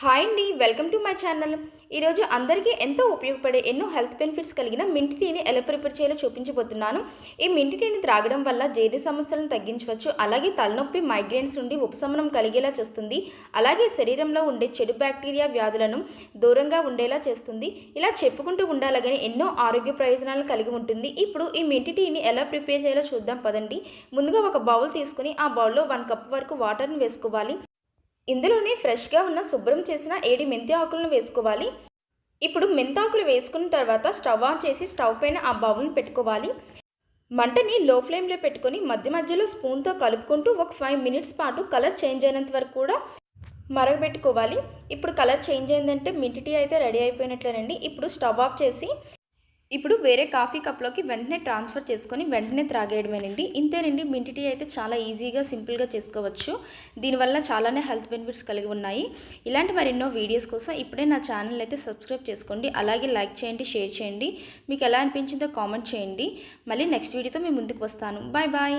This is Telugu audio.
హాయ్ అండి వెల్కమ్ టు మై ఛానల్. ఈరోజు అందరికీ ఎంతో ఉపయోగపడే ఎన్నో హెల్త్ బెనిఫిట్స్ కలిగిన మింటి టీని ఎలా ప్రిపేర్ చేయాలో చూపించబోతున్నాను. ఈ మింటి టీని త్రాగడం వల్ల జీర్ణ సమస్యలను తగ్గించవచ్చు అలాగే తలనొప్పి మైగ్రేన్స్ నుండి ఉపశమనం కలిగేలా చేస్తుంది అలాగే శరీరంలో ఉండే చెడు బ్యాక్టీరియా వ్యాధులను దూరంగా ఉండేలా చేస్తుంది. ఇలా చెప్పుకుంటూ ఉండాలని ఎన్నో ఆరోగ్య ప్రయోజనాలు కలిగి ఉంటుంది. ఇప్పుడు ఈ మింటి టీని ఎలా ప్రిపేర్ చేయాలో చూద్దాం పదండి. ముందుగా ఒక బౌల్ తీసుకుని ఆ బౌల్లో వన్ కప్ వరకు వాటర్ని వేసుకోవాలి. ఇందులోనే ఫ్రెష్గా ఉన్న శుభ్రం చేసిన ఏడి మెంతి ఆకులను వేసుకోవాలి. ఇప్పుడు మెంతాకులు వేసుకున్న తర్వాత స్టవ్ ఆన్ చేసి స్టవ్ పైన ఆ బౌల్ని పెట్టుకోవాలి. మంటని లో ఫ్లేమ్లో పెట్టుకొని మధ్య మధ్యలో స్పూన్తో కలుపుకుంటూ ఒక ఫైవ్ మినిట్స్ పాటు కలర్ చేంజ్ అయినంత వరకు కూడా మరగబెట్టుకోవాలి. ఇప్పుడు కలర్ చేంజ్ అయిందంటే మింటి టీ అయితే రెడీ అయిపోయినట్లేనండి. ఇప్పుడు స్టవ్ ఆఫ్ చేసి ఇప్పుడు వేరే కాఫీ కప్లోకి వెంటనే ట్రాన్స్ఫర్ చేసుకొని వెంటనే త్రాగేయడమేనండి. ఇంతేనండి మింటి టీ అయితే చాలా ఈజీగా సింపుల్గా చేసుకోవచ్చు. దీనివల్ల చాలానే హెల్త్ బెనిఫిట్స్ కలిగి ఉన్నాయి. ఇలాంటి మరెన్నో వీడియోస్ కోసం ఇప్పుడే నా ఛానల్ అయితే సబ్స్క్రైబ్ చేసుకోండి. అలాగే లైక్ చేయండి షేర్ చేయండి. మీకు ఎలా అనిపించిందో కామెంట్ చేయండి. మళ్ళీ నెక్స్ట్ వీడియోతో మీ ముందుకు వస్తాను. Bye bye.